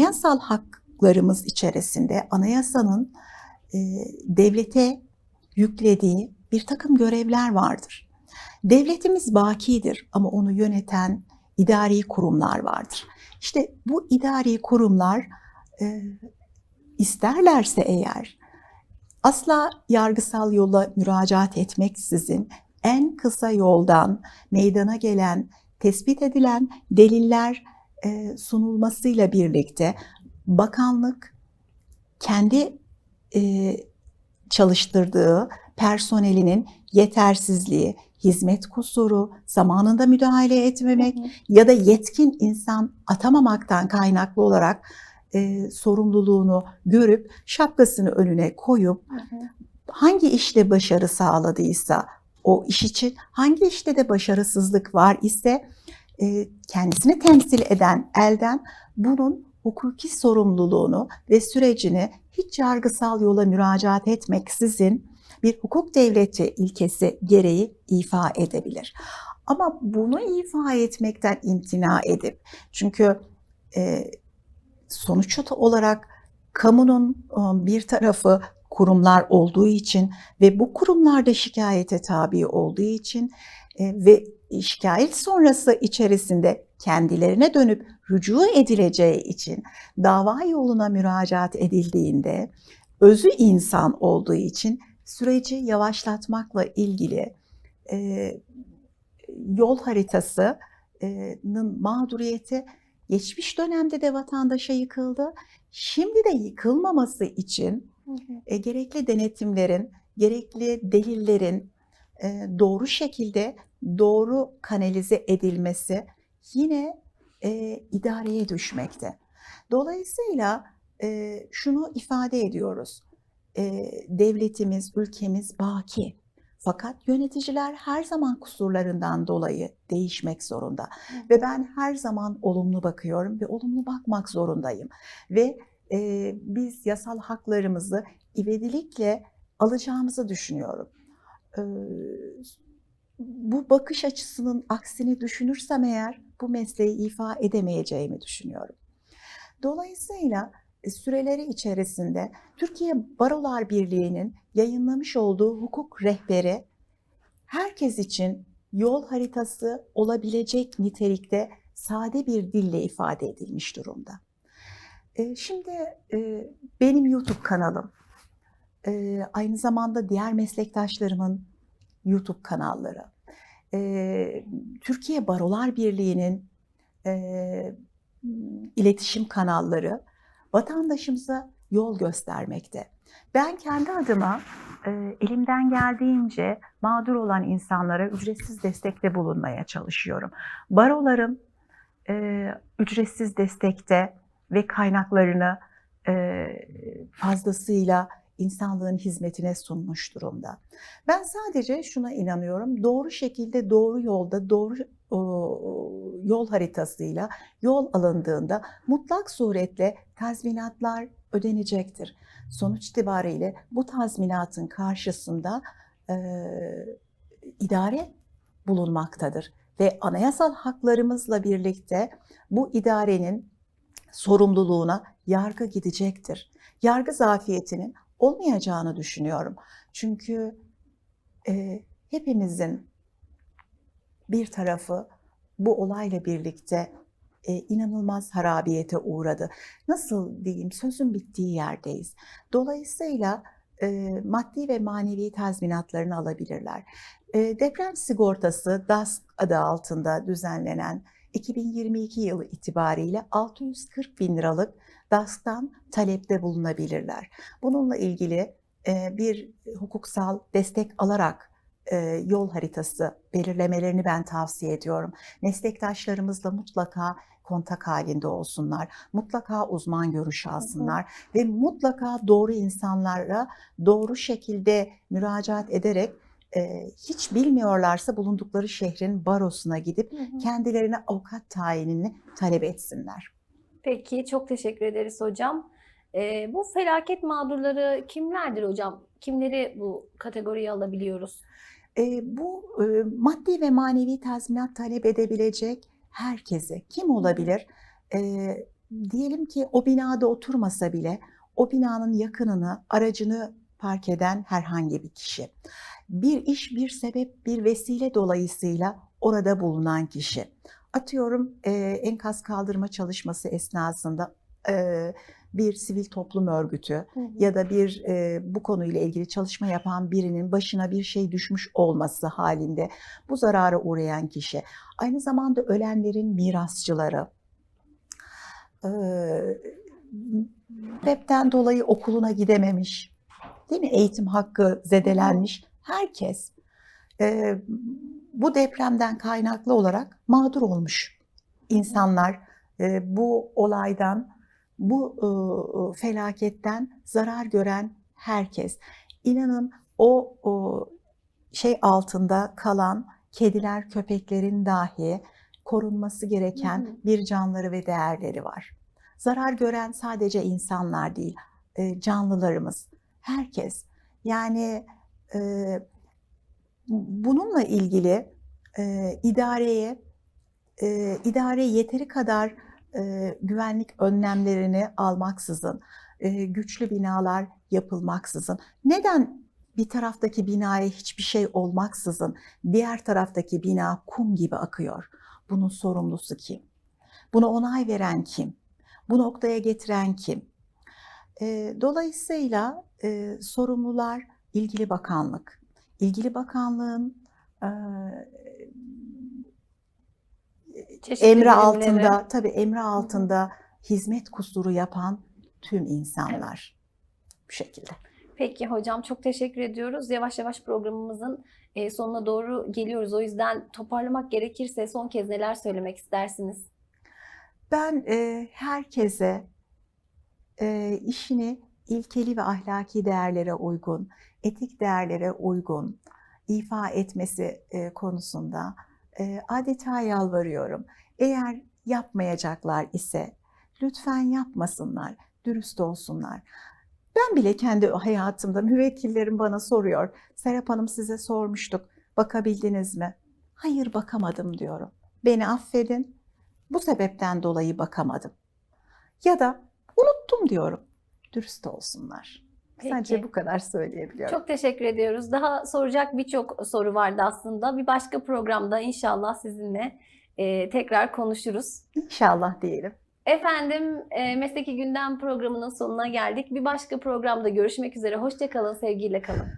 anayasal haklarımız içerisinde anayasanın e, devlete yüklediği bir takım görevler vardır. Devletimiz bakidir ama onu yöneten idari kurumlar vardır. İşte bu idari kurumlar e, isterlerse eğer asla yargısal yola müracaat etmeksizin en kısa yoldan meydana gelen, tespit edilen deliller sunulmasıyla birlikte bakanlık kendi e, çalıştırdığı personelinin yetersizliği, hizmet kusuru, zamanında müdahale etmemek Hı hı. ya da yetkin insan atamamaktan kaynaklı olarak e, sorumluluğunu görüp şapkasını önüne koyup Hı hı. hangi işte başarı sağladıysa o iş için hangi işte de başarısızlık var ise e, kendisini temsil eden elden bunun hukuki sorumluluğunu ve sürecini hiç yargısal yola müracaat etmeksizin bir hukuk devleti ilkesi gereği ifa edebilir. Ama bunu ifa etmekten imtina edip çünkü e, sonuç olarak kamunun e, bir tarafı kurumlar olduğu için ve bu kurumlarda şikayete tabi olduğu için e, ve şikayet sonrası içerisinde kendilerine dönüp rücu edileceği için dava yoluna müracaat edildiğinde özü insan olduğu için süreci yavaşlatmakla ilgili e, yol haritasının mağduriyeti geçmiş dönemde de vatandaşa yıkıldı. Şimdi de yıkılmaması için e, gerekli denetimlerin, gerekli delillerin e, doğru şekilde doğru kanalize edilmesi yine e, idareye düşmekte. Dolayısıyla e, şunu ifade ediyoruz. E, devletimiz, ülkemiz baki. Fakat yöneticiler her zaman kusurlarından dolayı değişmek zorunda. Ve ben her zaman olumlu bakıyorum ve olumlu bakmak zorundayım. Ve e, biz yasal haklarımızı ivedilikle alacağımızı düşünüyorum. Bu bakış açısının aksini düşünürsem eğer bu mesleği ifa edemeyeceğimi düşünüyorum. Dolayısıyla e, süreleri içerisinde Türkiye Barolar Birliği'nin yayınlamış olduğu hukuk rehberi herkes için yol haritası olabilecek nitelikte sade bir dille ifade edilmiş durumda. Şimdi benim YouTube kanalım, e, aynı zamanda diğer meslektaşlarımın YouTube kanalları, e, Türkiye Barolar Birliği'nin e, iletişim kanalları vatandaşımıza yol göstermekte. Ben kendi adıma e, elimden geldiğince mağdur olan insanlara ücretsiz destekte bulunmaya çalışıyorum. Barolarım e, ücretsiz destekte ve kaynaklarını e, fazlasıyla insanlığın hizmetine sunmuş durumda. Ben sadece şuna inanıyorum. Doğru şekilde doğru yolda doğru yol haritasıyla yol alındığında mutlak suretle tazminatlar ödenecektir. Sonuç itibariyle bu tazminatın karşısında e, idare bulunmaktadır ve anayasal haklarımızla birlikte bu idarenin sorumluluğuna yargı gidecektir. Yargı zafiyetinin olmayacağını düşünüyorum. Çünkü e, hepimizin bir tarafı bu olayla birlikte e, inanılmaz harabiyete uğradı. Nasıl diyeyim sözün bittiği yerdeyiz. Dolayısıyla e, maddi ve manevi tazminatlarını alabilirler. E, deprem sigortası DASK adı altında düzenlenen 2022 yılı itibariyle 640 bin liralık DASK'tan talepte bulunabilirler. Bununla ilgili e, bir hukuksal destek alarak e, yol haritası belirlemelerini ben tavsiye ediyorum. Meslektaşlarımızla mutlaka kontak halinde olsunlar. Mutlaka uzman görüşü alsınlar ve mutlaka doğru insanlara doğru şekilde müracaat ederek e, hiç bilmiyorlarsa bulundukları şehrin barosuna gidip Hı hı. kendilerine avukat tayinini talep etsinler. Peki çok teşekkür ederiz hocam. Ee, bu felaket mağdurları kimlerdir hocam? Kimleri bu kategoriye alabiliyoruz? E, bu e, maddi ve manevi tazminat talep edebilecek herkese kim olabilir? E, diyelim ki o binada oturmasa bile o binanın yakınını, aracını park eden herhangi bir kişi. Bir iş, bir sebep, bir vesile dolayısıyla orada bulunan kişi. Atıyorum e, enkaz kaldırma çalışması esnasında e, bir sivil toplum örgütü Hı hı. ya da bir e, bu konuyla ilgili çalışma yapan birinin başına bir şey düşmüş olması halinde bu zarara uğrayan kişi. Aynı zamanda ölenlerin mirasçıları. E, depremden dolayı okuluna gidememiş, değil mi? Eğitim hakkı zedelenmiş herkes e, bu depremden kaynaklı olarak mağdur olmuş insanlar. E, bu olaydan, bu e, felaketten zarar gören herkes. İnanın o, o şey altında kalan kediler, köpeklerin dahi korunması gereken Hı hı. bir canları ve değerleri var. Zarar gören sadece insanlar değil, e, canlılarımız, herkes. Yani e, bununla ilgili e, idareye e, idare yeteri kadar e, güvenlik önlemlerini almaksızın, e, güçlü binalar yapılmaksızın, neden bir taraftaki binaya hiçbir şey olmaksızın diğer taraftaki bina kum gibi akıyor? Bunun sorumlusu kim? Buna onay veren kim? Bu noktaya getiren kim? E, dolayısıyla e, sorumlular ilgili bakanlık. İlgili bakanlığın e, Çeşitli emri birimleri. altında tabii emri altında hizmet kusuru yapan tüm insanlar bu şekilde. Peki hocam çok teşekkür ediyoruz. Yavaş yavaş programımızın sonuna doğru geliyoruz. O yüzden toparlamak gerekirse son kez neler söylemek istersiniz? Ben herkese e, işini ilkeli ve ahlaki değerlere uygun, etik değerlere uygun ifa etmesi e, konusunda e, adeta yalvarıyorum. Eğer yapmayacaklar ise lütfen yapmasınlar, dürüst olsunlar. Ben bile kendi hayatımda müvekkillerim bana soruyor. Serap Hanım size sormuştuk. Bakabildiniz mi? Hayır bakamadım diyorum. Beni affedin. Bu sebepten dolayı bakamadım. Ya da unuttum diyorum. Dürüst olsunlar. Peki. Sadece bu kadar söyleyebiliyorum. Çok teşekkür ediyoruz. Daha soracak birçok soru vardı aslında. Bir başka programda inşallah sizinle e, tekrar konuşuruz. İnşallah diyelim. Efendim e, Mesleki Gündem programının sonuna geldik. Bir başka programda görüşmek üzere. Hoşçakalın, sevgiyle kalın.